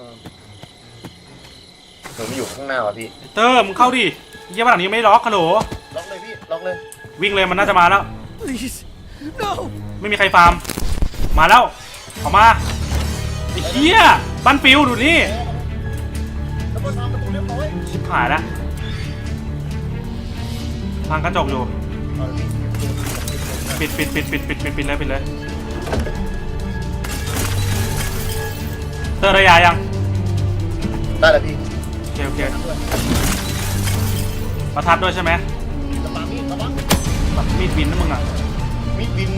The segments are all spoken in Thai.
ออหนูมาอยู่ข้างหน้าว่ะพี่ เตอร์มึงเข้าดิเยี่ยบ้านหลังนี้ไม่ล็อกฮัลโหลล็อกเลยพี่ ล็อกเลย วิ่งเลยมันน่าจะมาแล้ว Please, no. ไม่มีใครฟาร์ม มาแล้วออกมาไอ้เหี้ยบ้านฟิวดูนี่แล้วก็ทำประตูเรียบร้อยชิบหายแล้วพังกระจกอยู่ เอาเลยพี่ปิดปิดปิดปิดปิดปิดปิดเลยปิดเลยเตอร์ระยะยัง ได้แล้วพี่โอเคโอเคด้วยประทัดด้วยใช่ไหมจะปามีดระวังปักมีดบินนะมึงอะ มีดบิน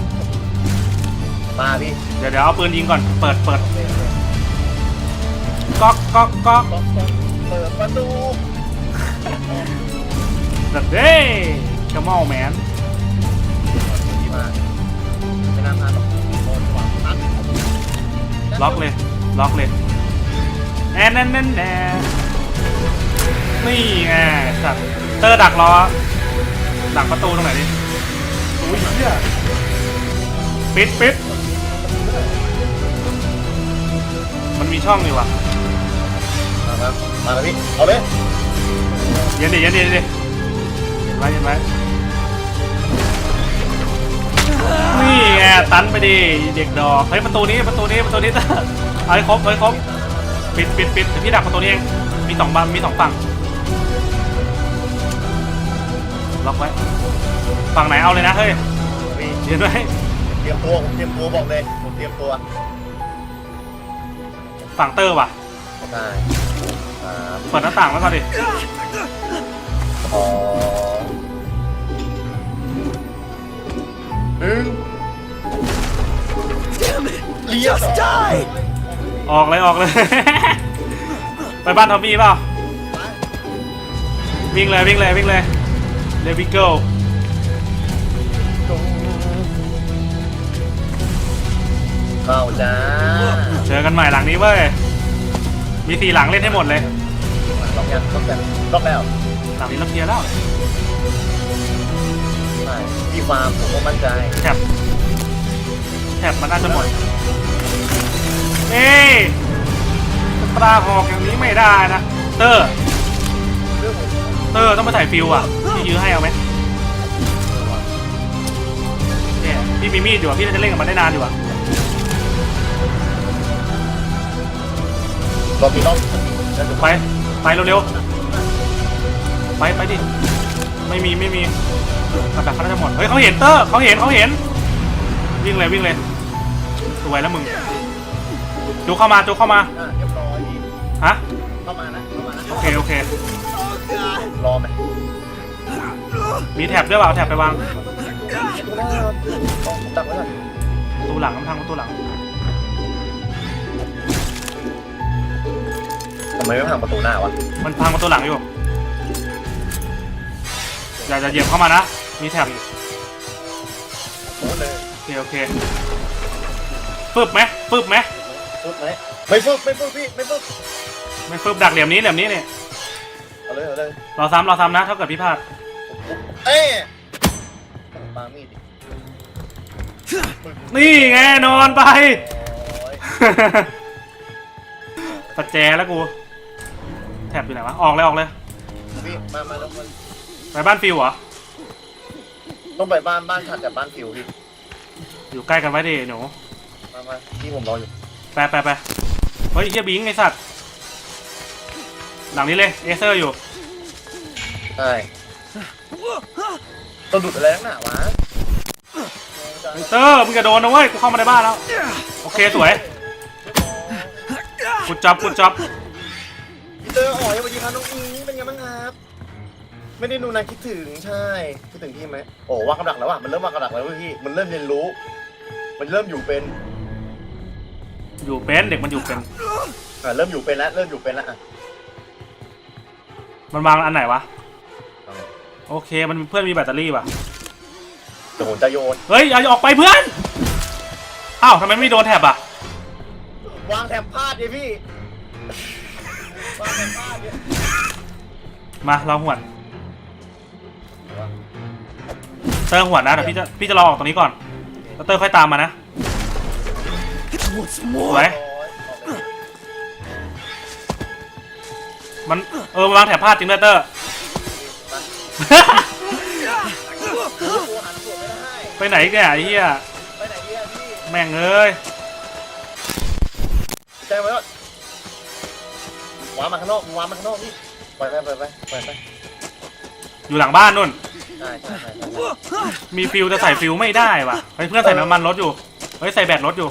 มาพี่เดี๋ยวเดี๋ยวเอาปืนยิงก่อน เปิดเปิดโอเคโอเคก๊อกก๊อกก๊อกล็อกล็อกเปิดประตูเดเด้กระเมาแมนดีมากไม่น่าพลาดหรอกโดนขวางอัดล็อกเลย ล็อกเลย แอนแอนแอนแอนนี่ไงสัตว์เตอร์ดักรอดักประตูตรงไหนดิอุ้ยเหี้ยปิดปิดมันมีช่องอยู่ว่ะ มาครับมาแล้วพี่เอาเลยเย็นดิเย็นดิเย็นดิเย็นไว้เย็นไว้นี่ไงตันไปดิเด็กดอกเฮ้ยประตูนี้ประตูนี้ประตูนี้เตอร์เอาให้ครบเอาให้ครบ ปิดปิดปิดเดี๋ยวพี่ดักประตูนี้เอง มีสองบัมมีสองฝั่ง ล็อกไว้ ฝั่งไหนเอาเลยนะเฮ้ยพี่เย็นไว้เตรียมตัวผมเตรียมตัวบอกเลยผมเตรียมตัวฝั่งเตอร์ว่ะ ได้สามเปิดหน้าต่างไว้ก่อนดิสองหนึ่ง Damn it. เรียบ Just die. ออกเลยออกเลย ไปบ้านทอมมี่เปล่าวิ่งเลยวิ่งเลยวิ่งเลยเลวิโก้เข้าจ้าเจอกันใหม่หลังนี้เว้ย มีสี่หลังเล่นให้หมดเลย ล็อกยังล็อกยังล็อกแล้วหลังนี้เราเคลียร์แล้วใช่พี่ฟาร์มผมก็มั่นใจแท็บแท็บมันน่าจะหมด เอ้ยปลาหอกอย่างนี้ไม่ได้นะ เตอร์เรื่องผมเตอร์ต้องมาถ่ายฟิวอะพี่ยื้อให้เอาไหมเนี่ยพี่มีมีดอยู่อะพี่น่าจะเล่นกับมันได้นานอยู่อะรอบกี่รอบจะจบไปไปเร็วๆไปไปดิไม่มีไม่มีกับดักเขาน่าจะหมดเฮ้ยเขาเห็นเตอร์เขาเห็นเขาเห็นวิ่งเลยวิ่งเลยสวยแล้วมึง จูเข้ามาจูเข้ามาอะเรียบร้อยพี่ฮะเข้ามานะเข้ามานะโอเคโอเค Oh God. รอไหมมีแท็บด้วยเปล่าเอาแท็บไปวางดูหน้าต้องดักไว้ก่อนประตูหลังน้ำพังประตูหลัง ทำไมไม่พังประตูหน้าวะมันพังประตูหลังอยู่อย่าจะเหยียบเข้ามานะ มีแท็บโอ้เลยโอเคโอเคฟึบไหมฟึบไหม ฟึบไหมไม่ฟึบไม่ฟึบพี่ไม่ฟึบไม่ฟึบดักเหลี่ยมนี้เหลี่ยมนี้เนี่ยเอาเลยเอาเลยเราซ้ำเราซ้ำนะถ้าเกิดพิพลาทเอ้ยปามีดดินี่ไงนอนไป โอ้ยปัจแจแล้วกูแท็บอยู่ไหนวะ ออกเลยออกเลย พี่มามาแล้วมันไปบ้านฟิวเหรอ ต้องไปบ้านบ้านขัดกับบ้านฟิวพี่อยู่ใกล้กันไว้ดิหนู มามาพี่ผมรออยู่ ไปไปไปเฮ้ยเฮียบิงไอสัตว์ หลังนี้เลยเอเซอร์อยู่ใช่ต้องดุดอะไรนักหนาวะเตอร์มึงจะโดนนะเว้ย กูเข้ามาในบ้านแล้ว โอเคสวยกุดจับกุดจับพี่เตอร์อ๋อยังมายิงครับน้องอิงเป็นไงบ้างครับ ไม่ได้ดูนายคิดถึงใช่คิดถึงพี่ไหมโอ้วางกำลังแล้วว่ะมันเริ่มวางกำลังแล้วเว้ยพี่มันเริ่มเรียนรู้ มันเริ่มอยู่เป็น อยู่เป็นเด็กมันอยู่เป็น อ่าเริ่มอยู่เป็นแล้วเริ่มอยู่เป็นแล้วอะมันวางอันไหนวะ เอาไงโอเค มันเพื่อนมีแบตเตอรี่ว่ะ เดี๋ยวผมจะโยนเฮ้ยอย่าออกไปเพื่อน อ้าวทำไมไม่โดนแท็บอะ วางแถบพลาดดิพี่วางแถบพลาดดิมาเราหวน เตอร์หวนนะเดี๋ยวพี่จะพี่จะรอออกตรงนี้ก่อนแล้วเตอร์ค่อยตามมานะ Once ส more. วยโอ้ยออกไปมันเออมันวางแถบพลาดจริงด้วยเตอร์โอ้โหหันสวนไม่ได้ไปไหนเนี่ยไอ้เหี้ยไปไหนดีอะพี่แม่งเอ้ยใจไว้ก่อนวางมาข้างนอกวางมาข้างนอกพี่ปล่อยไปปล่อยไปปล่อยไปอยู่หลังบ้านนู่นใช่ใช่ใช่ใช่มีฟิวจะใส่ฟิวไม่ได้ว่ะเฮ้ยเพื่อนใส่น้ำมันรถอยู่ เฮ้ยใส่แบตรถอยู่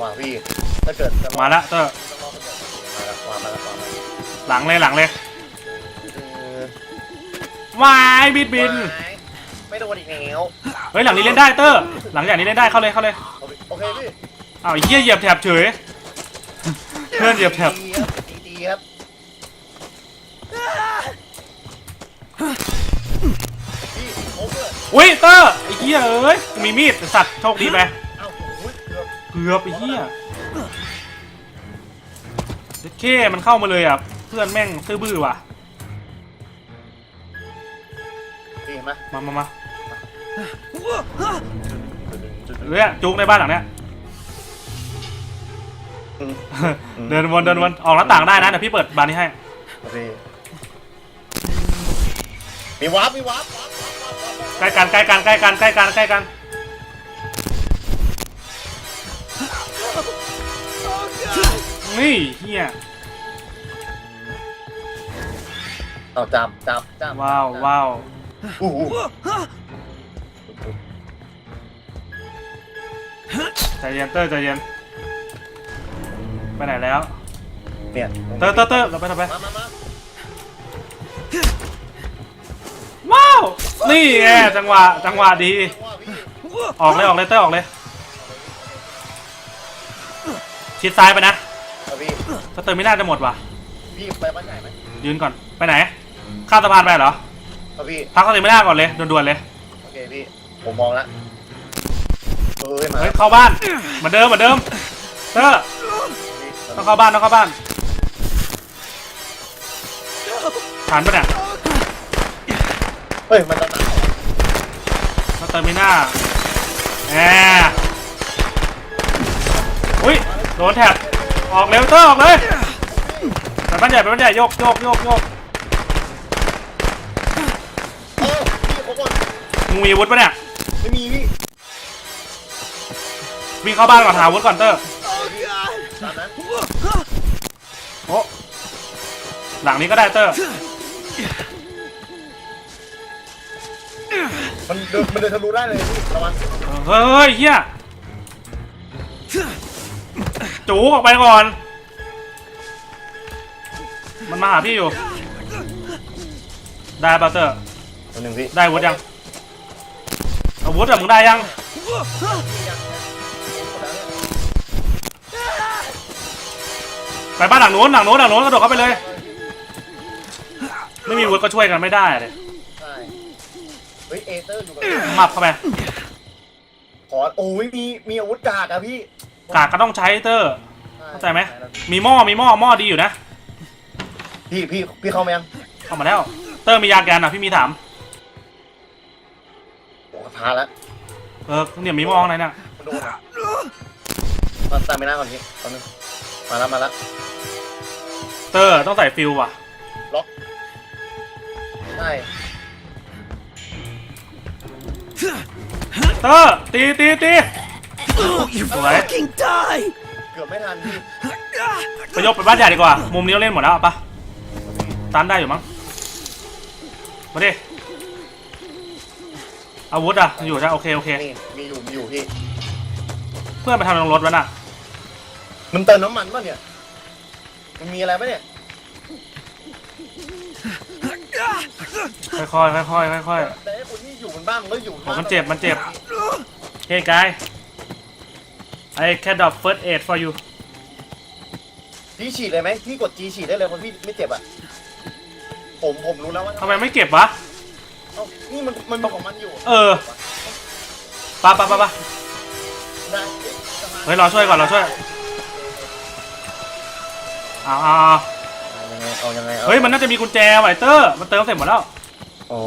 เอาว่ะพี่ถ้าเกิดจะมาละเตอร์ต้องรอให้เกิดมาละวางมาละวางมาละหลังเลยหลังเลยเออวายบิดบิน ไม่โดนอีกแล้วเฮ้ยหลังนี้เล่นได้เตอร์หลังจากนี้เล่นได้เข้าเลยเข้าเลยโอเคพี่อ้าวไอ้เหี้ยเหยียบแถบเฉย เพื่อนเหยียบแถบดีครับดีดีครับพี่โอ้เพื่อนอุ้ยเตอร์ไอ้เหี้ยเอ้ยกูมีมีดไอ้สัตว์โชคดีไปเอ้าโอ้ยเกือบเกือบไอ้เหี้ยเด็ดเคมันเข้ามาเลยอะ เพื่อนแม่งซื่อบื้อว่ะพี่เห็นไหมมามามาเรื่อยจุกในบ้านหลังเนี้ย อืมเดินวนเดินวนออกหน้าต่างได้นะเดี๋ยวพี่เปิดบานนี้ให้ โอเคมีวาร์ปมีวาร์ปวาร์ปวาร์ปวาร์ปวาร์ปใกล้กันใกล้กันใกล้กันใกล้กันใกล้กัน god! นี่เฮียเอาจับจับจับว้าวว้าวอู้หูใจเย็นเตอร์ใจเย็นไปไหนแล้ว เนี่ยเตอร์เตอร์เตอร์เราไปทำไปมามามาว้าวนี่ไงจังหวะจังหวะดีว่าพี่ออกเลยออกเลยเตอร์ออกเลย ชิดซ้ายไปนะ เอาพี่ถ้าเติมไม่น่าจะหมดว่ะพี่ไปบ้านใหญ่ไหมยืนก่อนไปไหนข้ามสะพานไปเหรอเอาพี่พักเขาเติมไม่น่าก่อนเลยด่วนๆเลยโอเคพี่ผมมองละเอ้ยมาเฮ้ยเข้าบ้านเหมือนเดิมเหมือนเดิมเตอร์ต้องเข้าบ้านต้องเข้าบ้านผ่านปะเนี่ยเฮ้ยมันจะตายถ้าเติมไม่น่าแหมอุ้ยโดนแท็บ ออกเร็วเตอร์ออกเลยไปบ้านใหญ่ไปบ้านใหญ่โยกโยกโยกโยกเออพี่เขาก่อนมึงมีอาวุธปะเนี่ยไม่มีพี่วิ่งเข้าบ้านก่อนหาอาวุธก่อนเตอร์ Oh god! ตามนั้นโอ้หลังนี้ก็ได้เตอร์มันเดินมันเดินทะลุได้เลยพี่ระวังเฮ้ยเฮ้ยเฮีย จูออกไปก่อน มันมาหาพี่อยู่ ได้ปะเตอร์ ตัวหนึ่งพี่ได้อาวุธยังอาวุธอะมึงได้ยัง ไปบ้านหลังนู้นหลังนู้นหลังนู้นกระโดดเข้าไปเลย ไม่มีอาวุธก็ช่วยกันไม่ได้เลยใช่เฮ้ยเอเตอร์อยู่กับมับเข้าไปขอโอ้ยมีมีอาวุธกากอะพี่ กากก็ต้องใช้เตอร์ เข้าใจไหม มีหม้อมีหม้อหม้อดีอยู่นะ พี่พี่พี่เข้ามายังเข้ามาแล้ว เตอร์มียาแกนอะพี่มีถาม โอ้พาแล้วเออเนี่ยมีหม้อข้างในน่ะมันโดนอะมาตามไปหน้าก่อนพี่ตอนนึงมาแล้วมาแล้วเตอร์ต้องใส่ฟิลว่ะ ล็อกใช่เตอร์ตีตีตี Oh, you Alright. fucking die! เกือบไม่ทันพี่ไปยกไปบ้านใหญ่ดีกว่า มุมนี้เราเล่นหมดแล้วเอาปะตันได้อยู่มั้ง มาดิ อาวุธอะอยู่ใช่โอเค โอเค นี่มีอยู่มีอยู่พี่ เพื่อนไปทำลงรถวะน่ะ มันเติมน้ำมันป่ะเนี่ย มันมีอะไรป่ะเนี่ย ค่อยๆค่อยๆค่อยแต่ไอ้คนที่อยู่บนบ้านมันก็อยู่บๆนโอ้บ้านมันเจ็บ มันเจ็บ เฮ้ยกาย I can drop first aid for you พี่ฉีดเลยไหมพี่กดจีฉีดได้เลยคนพี่ไม่เจ็บอะ ผมผมรู้แล้วว่าทำไมไม่เก็บวะ เอ้านี่มันมันมีของมันอยู่เออ ปะปะปะปะได้เฮ้ยรอช่วยก่อนรอช่วยเอาเอาเอาเอายังไงเอายังไงอาเฮ้ยมันน่าจะมีกุญแจไวะไอ้เตอร์ มันเติมเสร็จหมดแล้ว อ๋อ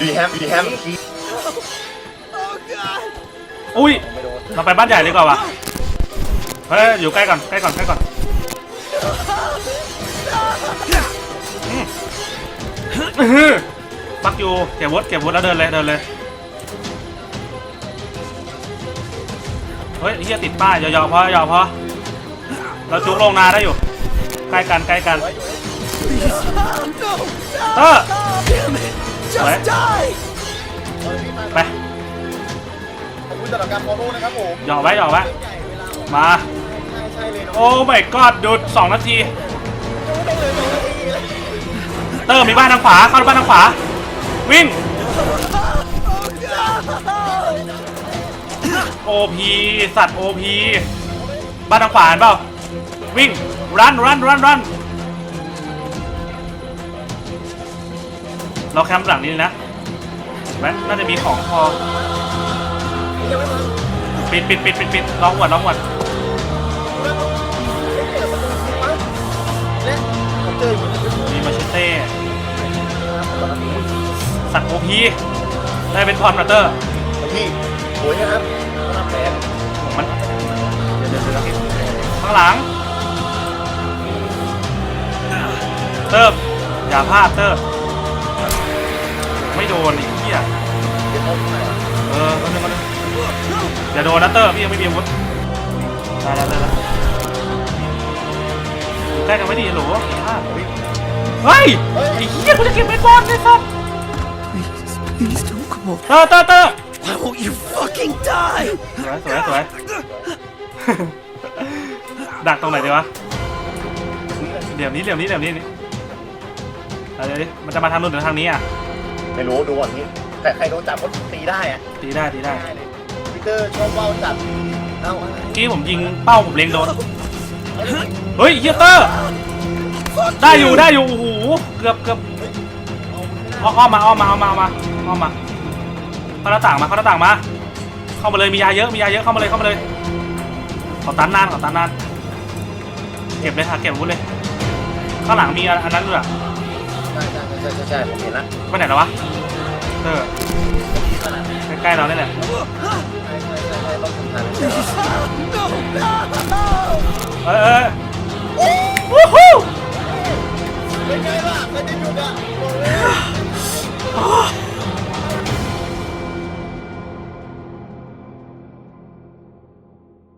ดีแฮมดีแฮมคี Oh god! อุ้ยเราไปบ้านใหญ่ดีกว่าวะเฮ้ยอยู่ใกล้ก่อนใกล้ก่อนใกล้ก่อนปักอยู่เก็บวดเก็บวดแล้วเดินเลยเดินเลยเฮ้ยเฮียติดป้ายยาวๆพอยาวพอเราจุกลงนาได้อยู่ ใกล้กันใกล้กันเออสวย คุณสำหรับการฟอลโล่นะครับผมหยอกไว้หยอกไว้ใหญ่เวลามา ใช่ใช่เลยเนาะโอ้ไม่กอดดูดสองนาที ไม่ต้องเลยสองนาทีเลยเตอร์มีบ้านทางขวา เข้าบ้านทางขวา วิ่ง โอพีสัตว์โอพีบ้านทางขวาเห็นเปล่า วิ่ง รันรันรันรันเราแคมป์หลังนี้เลยนะเห็นไหมน่าจะมีของพอยังไม่มา ปิดปิดปิดปิดปิดลองหวดลองหวดและผมเจออยู่ที่มีมาเชเต้สัตว์โอพีได้เป็นพรมาเตอร์พี่สวยนะครับสำหรับแฟนมันเดี๋ยวเดี๋ยวเดี๋ยวข้างหลังเติมอย่าพลาดเติมไม่โดนไอ้เหี้ยเดี๋ยวเขาไปเออคนนึงคนนึง อย่าโดนนะเติมพี่ยังไม่มีอาวุธได้แล้วได้แล้วอยู่ใกล้กันไม่ดีหรอพลาดเฮ้ยไอ้เหี้ยกูจะเก็บไว้ก่อนเลยสัตว์ Please, please don't come over. เตอร์เตอร์เตอร์ Why won't you fucking die? สวยสวยสวย ดักตรงไหนดีวะเหลี่ยมนี้เหลี่ยมนี้เหลี่ยมนี้นี่เอาเดี๋ยวดิมันจะมาทางนู้นหรือทางนี้อะไม่รู้ดูก่อนนี่แต่ใครโดนจับก็ตีได้อะตีได้ตีได้ ได้เลยพี เตอร์ชอบว่าจัดเอาอะไรเมื่อกี้ผมยิงเป้าผมเล็งโดน เฮ้ยเฮียเตอร์ ได้อยู่ได้อยู่ โอ้โห เกือบเกือบเอาอ้อมมาอ้อมมาอ้อมมาอ้อมมาอ้อมมาเข้าหน้าต่างมาเข้าหน้าต่างมา เข้ามาเลยมียาเยอะมียาเยอะเข้ามาเลยเข้ามาเลยขอตันนานขอตันนาน เก็บเลยค่ะเก็บอาวุธเลย ข้างหลังมีอันนั้นด้วยอะใช่ใช่ใช่ใช่ใช่ผมเห็นละไปไหนแล้ววะเตอร์ใกล้ๆเราเนี่ยแหละ 哎 哎！哇吼小开乱撞从不讲啊。